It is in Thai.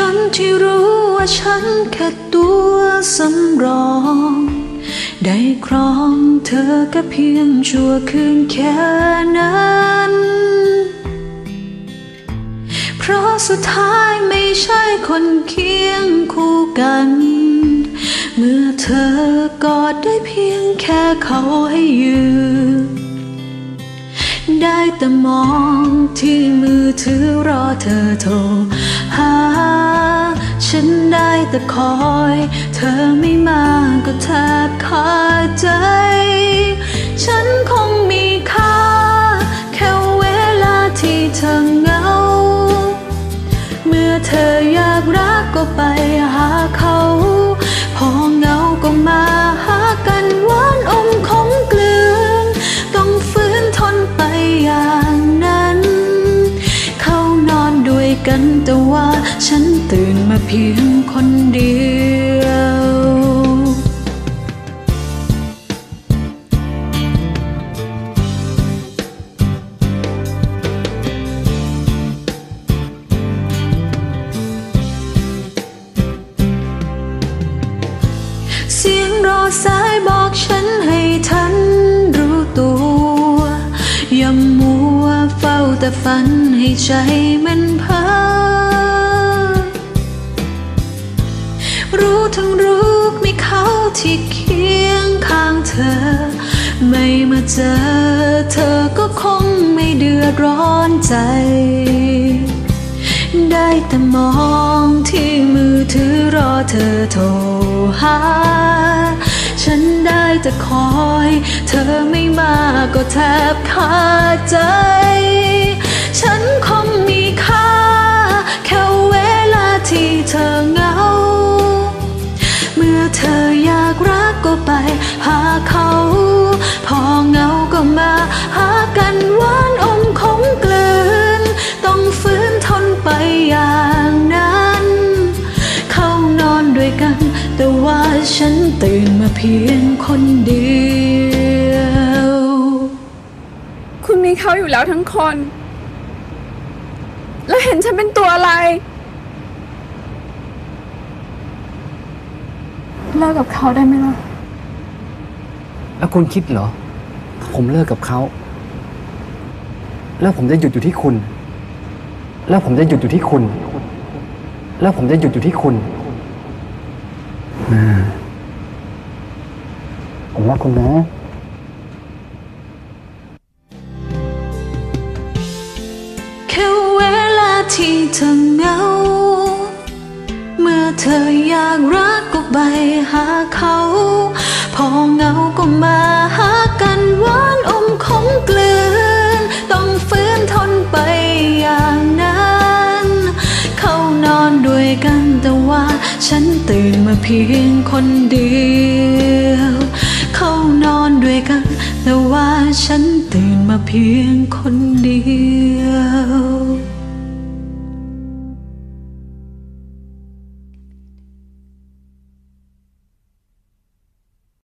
ฉันที่รู้ว่าฉันแค่ตัวสำรอง ได้ครองเธอก็เพียงชั่วคืนแค่นั้น เพราะสุดท้ายไม่ใช่คนเคียงคู่กัน เมื่อเธอกอดได้เพียงแค่เขาให้ยืนได้แต่มองที่มือถือรอเธอโทร ฉันได้แต่คอย เธอไม่มาก็แทบขาดใจ กันแต่ว่าฉันตื่นมาเพียงคนเดียวเสียงรอสายบอกฉันให้ทัน แต่ฝันให้ใจมันพ้อรู้ทั้งรู้มีเขาที่เคียงข้างเธอ ไม่มาเจอเธอก็คงไม่เดือดร้อนใจ ได้แต่มองที่มือถือรอเธอโทรหา ฉันได้แต่คอย เธอไม่มาก็แทบขาดใจ ด้วยกัน แต่ว่าฉันตื่นมาเพียงคนเดียว คุณมีเขาอยู่แล้วทั้งคน แล้วเห็นฉันเป็นตัวอะไร เลิกกับเขาได้ไหมล่ะ แล้วคุณคิดเหรอ ผมเลิกกับเขา แล้วผมจะหยุดอยู่ที่คุณ แล้วผมจะหยุดอยู่ที่คุณ แล้วผมจะหยุดอยู่ที่คุณ อ่าผมรักคุณนะแค่เวลาที่เธอเหงา เมื่อเธออยากรักก็ไปหาเขา พอเหงาก็มา ฉันตื่นมาเพียงคนเดียว เข้านอนด้วยกัน แต่ว่าฉันตื่นมาเพียงคนเดียว